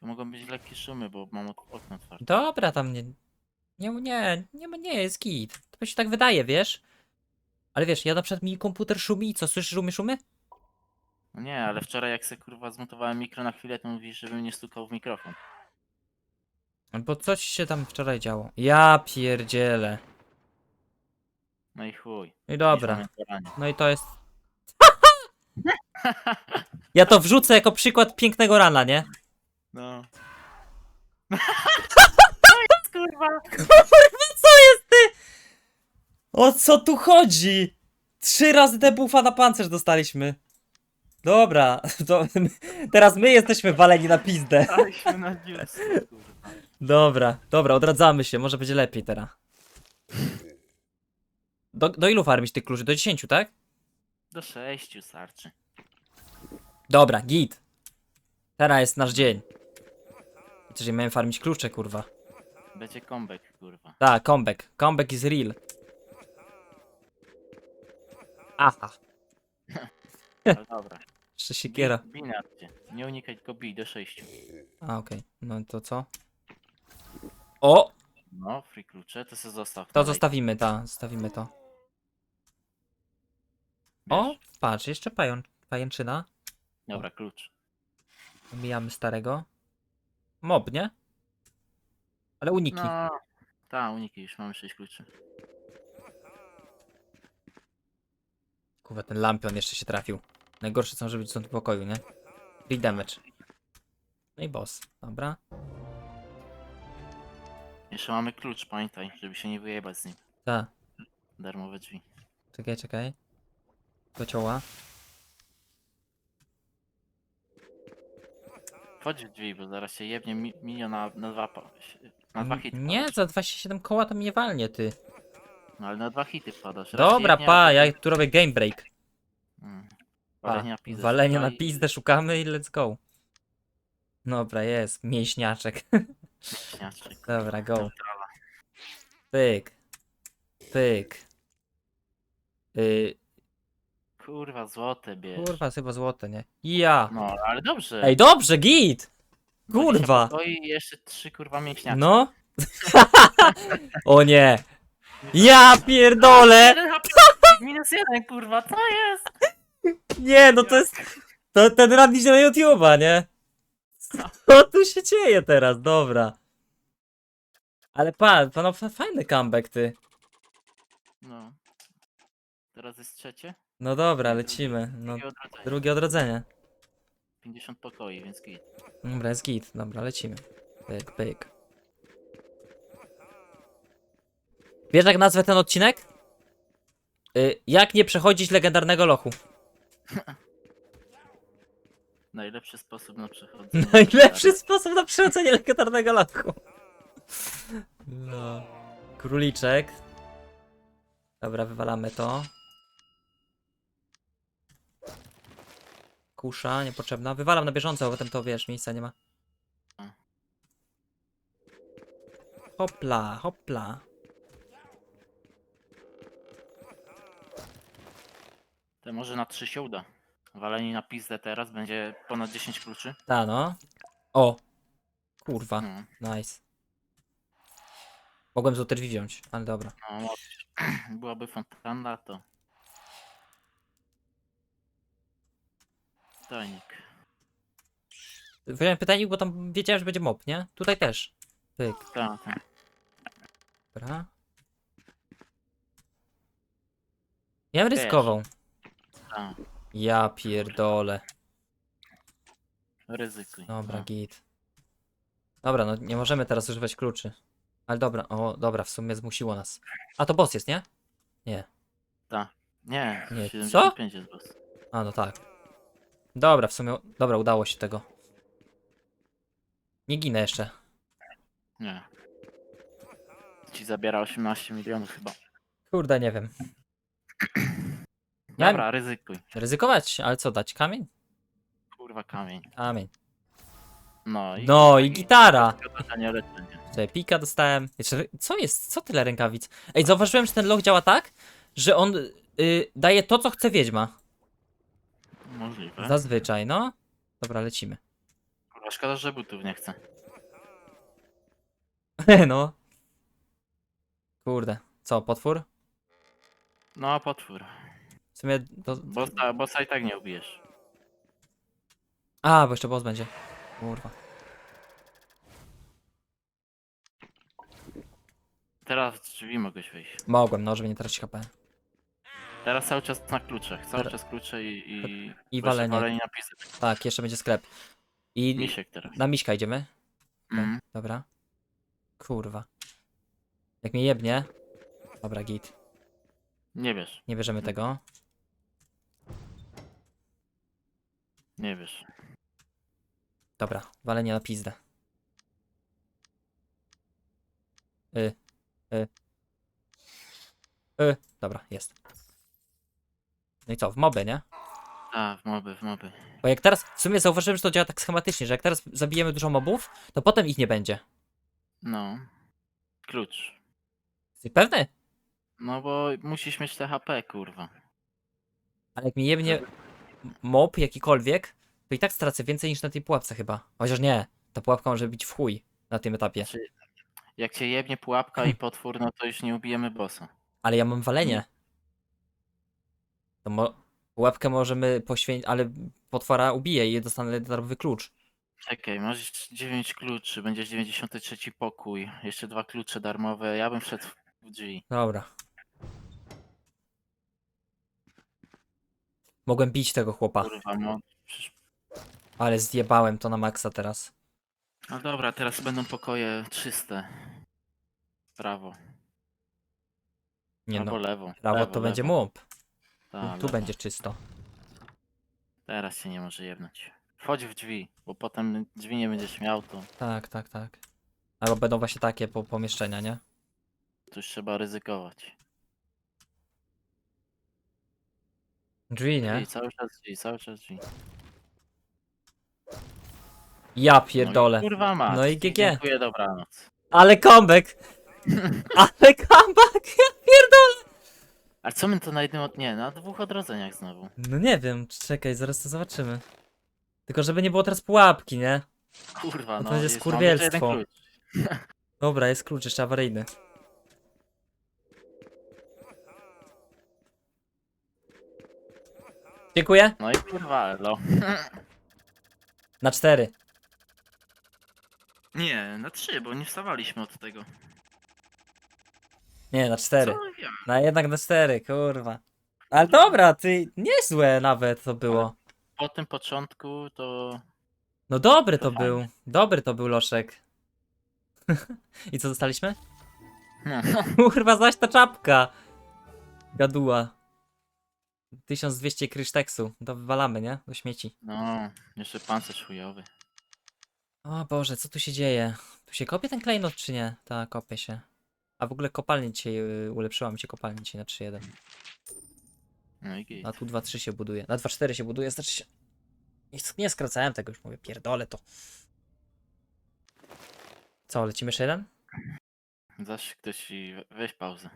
To mogą być lekkie szumy, bo mam ok- okno otwarte. Dobra, tam nie. Nie, nie, nie, nie jest git. To mi się tak wydaje, wiesz? Ale wiesz, ja na przykład mi komputer szumi i co, słyszysz szumy, szumy? No nie, ale wczoraj jak se kurwa zmontowałem mikro na chwilę, to mówisz, żebym nie stukał w mikrofon. Bo coś się tam wczoraj działo. Ja pierdzielę. No i chuj. No i dobra. poranie. No i to jest. Ja to wrzucę jako przykład pięknego rana, nie? No. kurwa. Co jest ty? O co tu chodzi? Trzy razy debuffa na pancerz dostaliśmy. Dobra, to teraz my jesteśmy waleni na pizdę. Na kurwa. Dobra, dobra, odradzamy się, może będzie lepiej teraz. Do, do ilu farmić tych kluczy? Do 10, tak? Do sześciu starczy. Dobra, git. Teraz jest nasz dzień. Czyli miałem farmić klucze, kurwa. Będzie comeback, kurwa. Tak, comeback. Comeback is real. Aha. Ale dobra. Jeszcze siekiera. Bij na. Nie unikaj, tylko bij do sześciu. A, okej. No to co? O! No, free klucze, to se zostaw. To dalej. zostawimy, ta, zostawimy to. O! Wiesz. Patrz, jeszcze pajęczyna. Dobra, klucz. Mijamy starego. Mob, nie? Ale uniki. No. Ta, uniki, już mamy sześć kluczy. Kurwa, ten lampion jeszcze się trafił. Najgorsze co może być w pokoju, nie? Big damage. No i boss. Dobra. Jeszcze mamy klucz, pamiętaj, żeby się nie wyjebać z nim. Ta. Darmowe drzwi. Czekaj, czekaj. Kocioła. Wchodź w drzwi, bo zaraz się jebnie mi milion na, na dwa na dwa hity Nie, za 27 koła to mnie walnie, ty. No ale na dwa hity wpadasz. Raz Dobra, jebnie, pa, ja tu robię game break. Mm. Pa, Walenie na pizdę. walenie na pizdę szukamy i let's go. Dobra, jest. Mięśniaczek. Śniaczek. Dobra, go. Pyk. Pyk. Y, Kurwa, złote bierz. kurwa, chyba złote, nie? Ja. No, ale dobrze. Ej, dobrze, git! 20 Kurwa. pokoi i jeszcze trzy kurwa mięśniaki. No. o nie. Ja pierdolę! Jeden HP, minus jeden, kurwa, co jest? Nie, no to jest. To ten idzie na YouTube'a, nie? Co tu się dzieje teraz? Dobra. Ale pan, pan, fa- fajny comeback, ty. No. Teraz jest trzecie. No dobra, lecimy. No, Drugie odrodzenie. drugie odrodzenie. 50 pokoi, więc git. Dobra, jest git. Dobra, lecimy. Pyk, pyk. Wiesz jak nazwę ten odcinek? Y, jak nie przechodzić legendarnego lochu. Najlepszy sposób na przechodzenie. Najlepszy sposób na przechodzenie legendarnego lochu. No. Króliczek. Dobra, wywalamy to. Kusza, niepotrzebna. Wywalam na bieżąco, bo potem to wiesz, miejsca nie ma. Hopla, hopla. To może na 3 się uda. Walenie na pizdę teraz będzie ponad 10 kluczy. Ta no. O! Kurwa, No, nice. Mogłem złote drzwi wziąć, ale dobra. no możesz. Byłaby fontanna, to... Tajnik. Wziąłem pytajnik, bo tam wiedziałem, że będzie mob, nie? Tutaj też. Pyk. Tak, tak. Dobra. Ja bym Też. ryzykował. tak. Ja pierdolę. Ryzykuj. Dobra, No. git. Dobra, no nie możemy teraz używać kluczy. Ale dobra, o, dobra, w sumie zmusiło nas. A to boss jest, nie? Nie, Nie, 75 jest boss. A, no tak. Dobra, w sumie, dobra, udało się tego. Nie ginę jeszcze. Nie. Ci zabiera 18 milionów chyba. Kurde, nie wiem. Ja- Dobra, ryzykuj. Ryzykować, ale co, dać kamień? Kurwa kamień. Kamień. No i... No i gitara! Leczenie. Tutaj pika dostałem. Jeszcze, co jest? Co tyle rękawic? Ej, zauważyłem, że ten loch działa tak, że on y, daje to, co chce wiedźma. Możliwe. Zazwyczaj, no. Dobra, lecimy. Kurwa, szkoda, że butów nie chcę. no. Kurde. Co, potwór? No, potwór. W sumie to... Bossa, bossa i tak nie ubijesz. A, bo jeszcze boss będzie. Kurwa. Teraz w drzwi mogłeś wyjść. Mogłem, no, żeby nie tracić HP. Teraz cały czas na kluczach. Cały Teraz- czas klucze i... I, I bo jeszcze walenie. walenie napisy. Tak, jeszcze będzie sklep. I Misiek teraz. na miśka idziemy. Mhm. Dobra. Kurwa. Jak mnie jebnie. Dobra, git. Nie wiesz, Nie bierzemy tego. nie wiesz. Dobra, walenie na pizdę. Y. Y. Y. Dobra, jest. No i co, w moby, nie? A, w moby, w moby. Bo jak teraz, w sumie zauważyłem, że to działa tak schematycznie, że jak teraz zabijemy dużo mobów, to potem ich nie będzie. No. Klucz. Jesteś pewny? No bo musisz mieć te HP, kurwa. Ale jak mi jebnie mob jakikolwiek, to i tak stracę więcej niż na tej pułapce chyba. Chociaż nie, ta pułapka może być w chuj na tym etapie. Znaczy, jak cię jebnie pułapka i potwór, no to już nie ubijemy bossa. Ale ja mam walenie. To mo pułapkę możemy poświęcić, ale potwora ubiję i dostanę darmowy klucz. Czekaj, masz 9 kluczy, będziesz 93 pokój, jeszcze dwa klucze darmowe, ja bym wszedł w drzwi. Dobra. Mogłem bić tego chłopa, Kurwa, no. Przecież... ale zjebałem to na maksa teraz. No dobra, teraz będą pokoje czyste. Prawo. Nie Albo no, lewo. prawo lewo, to będzie lewo. mob. Ta, Tu będzie czysto. Teraz się nie może jebnąć. Wchodź w drzwi, bo potem drzwi nie będziesz miał, to, Tak, tak, tak. Albo będą właśnie takie po pomieszczenia, nie? to już trzeba ryzykować. Drzwi, nie? Cały czas drzwi, cały czas drzwi. Ja No i pierdolę. kurwa. No i GG. Dziękuję, dobranoc. Ale comeback! Ale comeback! Ja pierdolę! A co my to na jednym od... Nie, na dwóch odrodzeniach znowu. No nie wiem, czekaj, zaraz to zobaczymy. Tylko żeby nie było teraz pułapki, nie? Kurwa, No no. to będzie mamy skurwielstwo. jeden klucz. Dobra, jest klucz jeszcze awaryjny. Dziękuję. No i kurwa, elo. Na cztery. Nie, na trzy, bo nie wstawaliśmy od tego. Nie, na cztery. Co Na jednak na cztery, kurwa. Ale dobra, ty niezłe nawet to było. Po tym początku to... No dobry to był. Dobry to był loszek. I co dostaliśmy? No. Kurwa, zaś ta czapka. Gaduła. 1200 kryszteksu. To wywalamy, nie? Do śmieci. No, jeszcze pancerz chujowy. O Boże, co tu się dzieje? Tu się kopie ten klejnot, czy nie? Tak, kopie się. A w ogóle kopalnie dzisiaj, yy, ulepszyła mi się kopalnie dzisiaj na 3.1. No i git. A tu 2.3 się buduje. Na 2.4 się buduje, znaczy się... Nie, sk- nie skracałem tego już, mówię, pierdolę to. Co, lecimy jeszcze jeden? Zaś ktoś i... Weź pauzę.